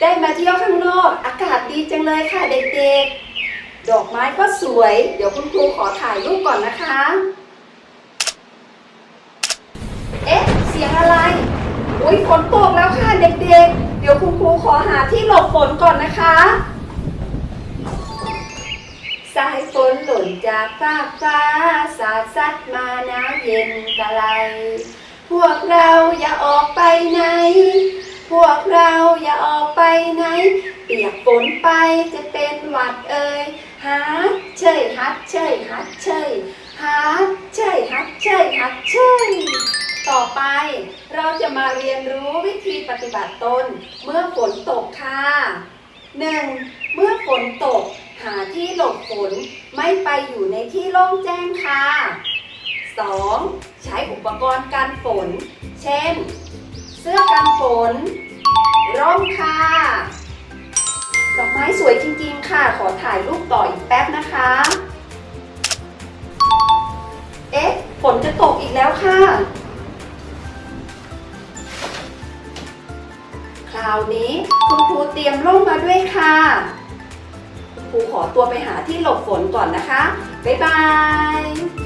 ได้มาเที่ยวข้างนอก อากาศดีจังเลยค่ะเด็กๆ ดอกไม้ก็สวย เดี๋ยวคุณครูขอถ่ายรูปก่อนนะคะ เอ๊ะ เสียงอะไร อุ้ยฝนตกแล้วค่ะเด็กๆ เดี๋ยวคุณครูขอหาที่หลบฝนก่อนนะคะ สายฝนหล่นจากฟากฟ้า สาดซัดมาหนาวเย็นกะไล พวกเราอย่าออกไปไหน ยกฝนไปจะเป็นหวัดเอ่ยฮัดเชยฮัดเชยฮัดเชยฮัดเชยฮัดเชยฮัดเชยต่อไปเราจะมาเรียนรู้วิธีปฏิบัติตนเมื่อฝนตกค่ะหนึ่งเมื่อฝนตก หาที่หลบฝนไม่ไปอยู่ในที่โล่งแจ้งค่ะ 2. ใช้อุปกรณ์กันฝน เช่น เสื้อกันฝน ร่ม สวยจริงๆ ค่ะ ขอถ่ายรูปต่ออีกแป๊บนะคะ เอ๊ะ ฝนจะตกอีกแล้วค่ะ คราวนี้คุณครูเตรียมร่มมาด้วยค่ะ คุณครูขอตัวไปหาที่หลบฝนก่อนนะคะ บ๊ายบาย